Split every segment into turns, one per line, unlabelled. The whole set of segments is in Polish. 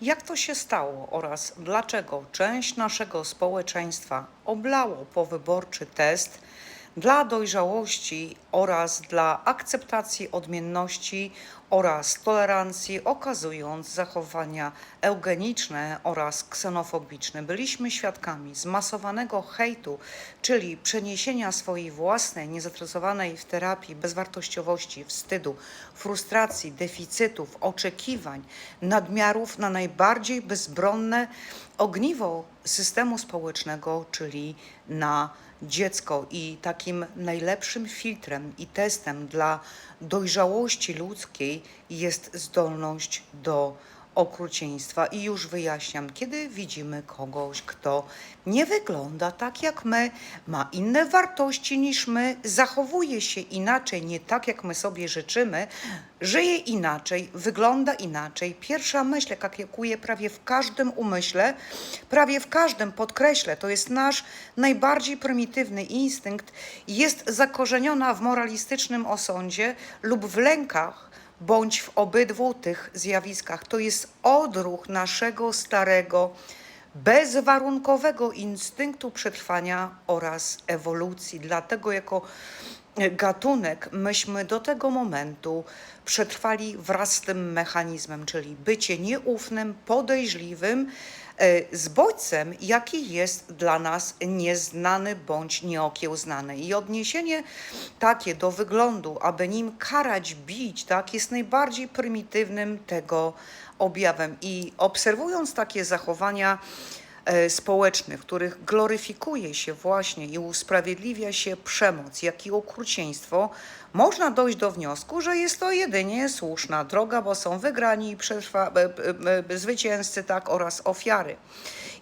Jak to się stało oraz dlaczego część naszego społeczeństwa oblało powyborczy test dla dojrzałości oraz dla akceptacji odmienności oraz tolerancji, okazując zachowania eugeniczne oraz ksenofobiczne. Byliśmy świadkami zmasowanego hejtu, czyli przeniesienia swojej własnej, niezainteresowanej w terapii bezwartościowości, wstydu, frustracji, deficytów, oczekiwań, nadmiarów na najbardziej bezbronne ogniwo systemu społecznego, czyli na dziecko. I takim najlepszym filtrem i testem dla dojrzałości ludzkiej jest zdolność do okrucieństwa. I już wyjaśniam, kiedy widzimy kogoś, kto nie wygląda tak jak my, ma inne wartości niż my, zachowuje się inaczej, nie tak jak my sobie życzymy, żyje inaczej, wygląda inaczej. Pierwsza myśl, jaka kiełkuje prawie w każdym umyśle, prawie w każdym, podkreślę, to jest nasz najbardziej prymitywny instynkt, jest zakorzeniona w moralistycznym osądzie lub w lękach, bądź w obydwu tych zjawiskach. To jest odruch naszego starego, bezwarunkowego instynktu przetrwania oraz ewolucji. Dlatego jako gatunek myśmy do tego momentu przetrwali wraz z tym mechanizmem, czyli bycie nieufnym, podejrzliwym, z bodźcem, jaki jest dla nas nieznany bądź nieokiełznany. I odniesienie takie do wyglądu, aby nim karać, bić, tak, jest najbardziej prymitywnym tego objawem. I obserwując takie zachowania, e, społecznych, w których gloryfikuje się właśnie i usprawiedliwia się przemoc, jak i okrucieństwo, można dojść do wniosku, że jest to jedynie słuszna droga, bo są wygrani i przetrwa, e, e, e, zwycięzcy tak, oraz ofiary.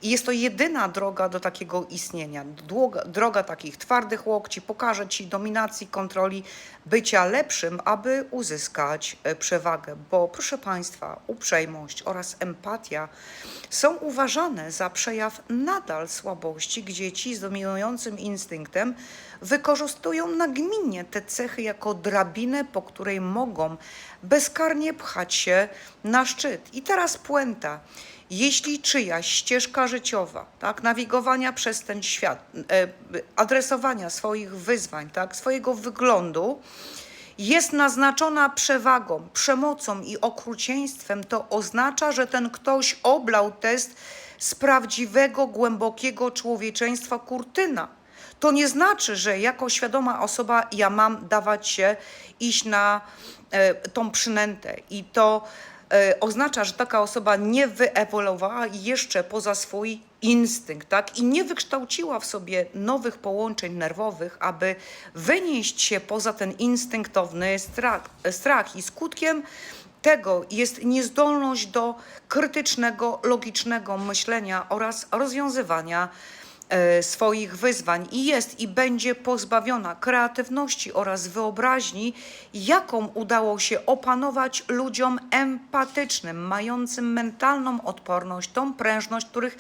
I jest to jedyna droga do takiego istnienia. Droga, droga takich twardych łokci pokaże ci dominacji, kontroli, bycia lepszym, aby uzyskać e, przewagę. Bo proszę Państwa, uprzejmość oraz empatia są uważane za przejaw nadal słabości, gdzie ci z dominującym instynktem wykorzystują nagminnie te cechy jako drabinę, po której mogą bezkarnie pchać się na szczyt. I teraz puenta. Jeśli czyjaś ścieżka życiowa, tak, nawigowania przez ten świat, e, adresowania swoich wyzwań, tak, swojego wyglądu, jest naznaczona przewagą, przemocą i okrucieństwem, to oznacza, że ten ktoś oblał test z prawdziwego, głębokiego człowieczeństwa kurtyna. To nie znaczy, że jako świadoma osoba ja mam dawać się iść na e, tą przynętę i to oznacza, że taka osoba nie wyewoluowała jeszcze poza swój instynkt, tak? I nie wykształciła w sobie nowych połączeń nerwowych, aby wynieść się poza ten instynktowny strach. strach. I skutkiem tego jest niezdolność do krytycznego, logicznego myślenia oraz rozwiązywania e, swoich wyzwań i jest i będzie pozbawiona kreatywności oraz wyobraźni, jaką udało się opanować ludziom empatycznym, mającym mentalną odporność, tą prężność, których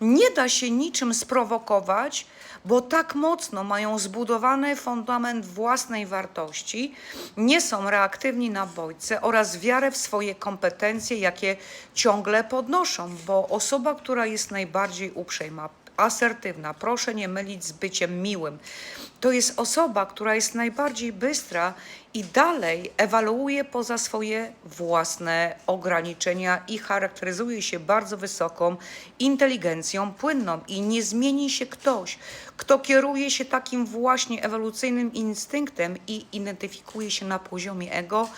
nie da się niczym sprowokować, bo tak mocno mają zbudowany fundament własnej wartości, nie są reaktywni na bodźce oraz wiarę w swoje kompetencje, jakie ciągle podnoszą, bo osoba, która jest najbardziej uprzejma, asertywna, proszę nie mylić z byciem miłym. To jest osoba, która jest najbardziej bystra i dalej ewaluuje poza swoje własne ograniczenia i charakteryzuje się bardzo wysoką inteligencją płynną. I nie zmieni się ktoś, kto kieruje się takim właśnie ewolucyjnym instynktem i identyfikuje się na poziomie ego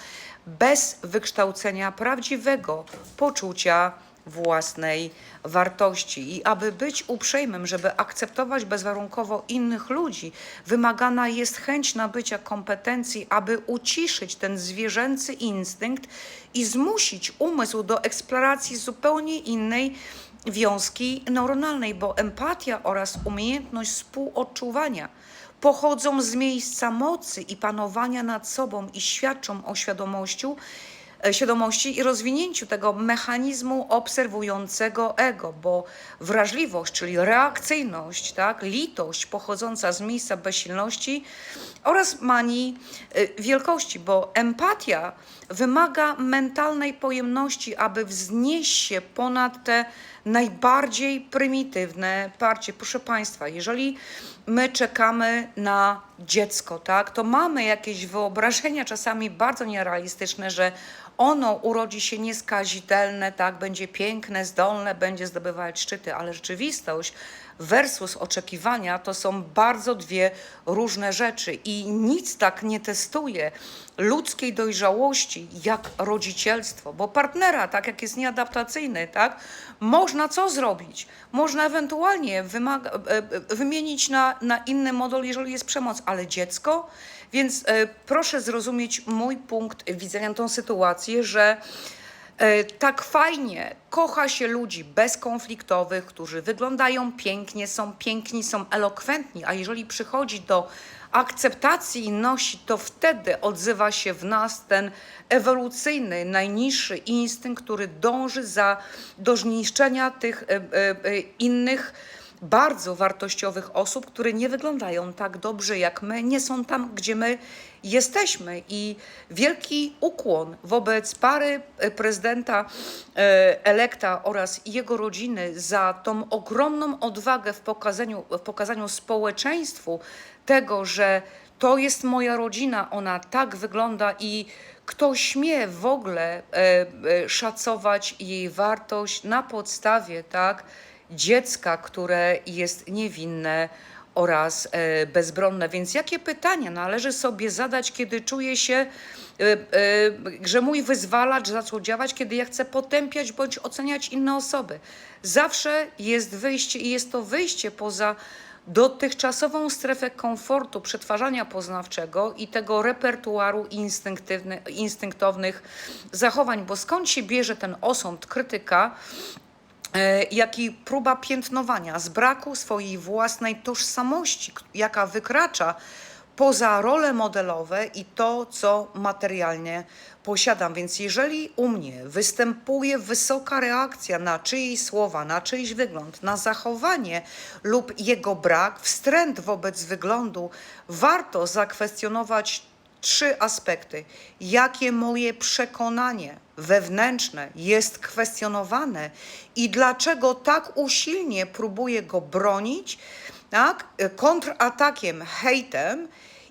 bez wykształcenia prawdziwego poczucia własnej wartości. I aby być uprzejmym, żeby akceptować bezwarunkowo innych ludzi, wymagana jest chęć nabycia kompetencji, aby uciszyć ten zwierzęcy instynkt i zmusić umysł do eksploracji zupełnie innej wiązki neuronalnej, bo empatia oraz umiejętność współodczuwania pochodzą z miejsca mocy i panowania nad sobą i świadczą o świadomości, świadomości i rozwinięciu tego mechanizmu obserwującego ego, bo wrażliwość, czyli reakcyjność, tak, litość pochodząca z miejsca bezsilności oraz manii y, wielkości, bo empatia wymaga mentalnej pojemności, aby wznieść się ponad te najbardziej prymitywne parcie. Proszę Państwa, jeżeli my czekamy na dziecko, tak, to mamy jakieś wyobrażenia czasami bardzo nierealistyczne, że ono urodzi się nieskazitelne, tak, będzie piękne, zdolne, będzie zdobywać szczyty, ale rzeczywistość versus oczekiwania to są bardzo dwie różne rzeczy i nic tak nie testuje ludzkiej dojrzałości jak rodzicielstwo, bo partnera, tak jak jest nieadaptacyjny, tak, można co zrobić? Można ewentualnie e, e, wymienić na, na inny model, jeżeli jest przemoc, ale dziecko, więc e, proszę zrozumieć mój punkt widzenia tą sytuację, że tak fajnie kocha się ludzi bezkonfliktowych, którzy wyglądają pięknie, są piękni, są elokwentni, a jeżeli przychodzi do akceptacji inności, to wtedy odzywa się w nas ten ewolucyjny, najniższy instynkt, który dąży za, do zniszczenia tych e, e, e, innych bardzo wartościowych osób, które nie wyglądają tak dobrze jak my, nie są tam, gdzie my jesteśmy. I wielki ukłon wobec pary e, prezydenta e, elekta oraz jego rodziny za tą ogromną odwagę w pokazaniu, w pokazaniu społeczeństwu tego, że to jest moja rodzina, ona tak wygląda i kto śmie w ogóle e, szacować jej wartość na podstawie, tak, dziecka, które jest niewinne oraz e, bezbronne. Więc jakie pytania należy sobie zadać, kiedy czuję się, e, e, że mój wyzwalacz zaczął działać, kiedy ja chcę potępiać bądź oceniać inne osoby? Zawsze jest wyjście i jest to wyjście poza dotychczasową strefę komfortu przetwarzania poznawczego i tego repertuaru instynktownych zachowań, bo skąd się bierze ten osąd, krytyka, jak i próba piętnowania z braku swojej własnej tożsamości, jaka wykracza poza role modelowe i to, co materialnie posiadam. Więc jeżeli u mnie występuje wysoka reakcja na czyjeś słowa, na czyjś wygląd, na zachowanie lub jego brak, wstręt wobec wyglądu, warto zakwestionować trzy aspekty. Jakie moje przekonanie wewnętrzne jest kwestionowane i dlaczego tak usilnie próbuję go bronić, tak? kontratakiem, hejtem.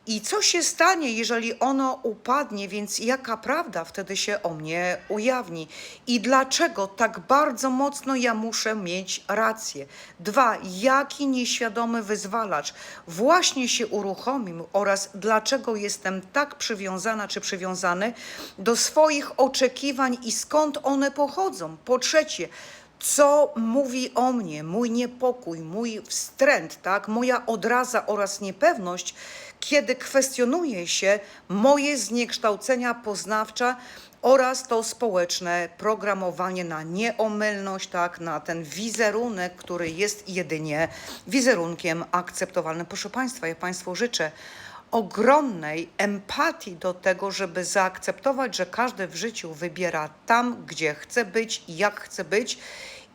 I co się stanie, jeżeli ono upadnie, więc jaka prawda wtedy się o mnie ujawni? I dlaczego tak bardzo mocno ja muszę mieć rację? Dwa, jaki nieświadomy wyzwalacz właśnie się uruchomił oraz dlaczego jestem tak przywiązana czy przywiązany do swoich oczekiwań i skąd one pochodzą? Po trzecie, co mówi o mnie, mój niepokój, mój wstręt, tak, moja odraza oraz niepewność, kiedy kwestionuje się moje zniekształcenia poznawcze oraz to społeczne programowanie na nieomylność, tak, na ten wizerunek, który jest jedynie wizerunkiem akceptowalnym. Proszę Państwa, ja Państwu życzę ogromnej empatii do tego, żeby zaakceptować, że każdy w życiu wybiera tam, gdzie chce być i jak chce być.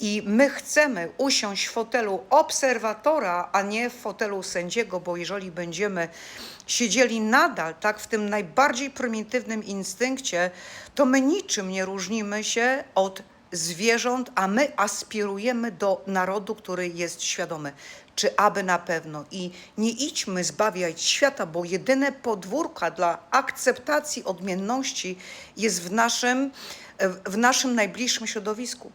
I my chcemy usiąść w fotelu obserwatora, a nie w fotelu sędziego, bo jeżeli będziemy siedzieli nadal tak w tym najbardziej prymitywnym instynkcie, to my niczym nie różnimy się od zwierząt, a my aspirujemy do narodu, który jest świadomy. Czy aby na pewno? I nie idźmy zbawiać świata, bo jedyne podwórka dla akceptacji odmienności jest w naszym, w naszym najbliższym środowisku.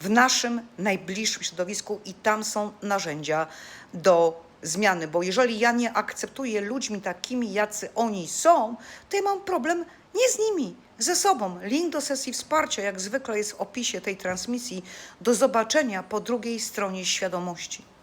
W naszym najbliższym środowisku i tam są narzędzia do zmiany. Bo jeżeli ja nie akceptuję ludźmi takimi, jacy oni są, to ja mam problem nie z nimi, ze sobą. Link do sesji wsparcia, jak zwykle, jest w opisie tej transmisji. Do zobaczenia po drugiej stronie świadomości.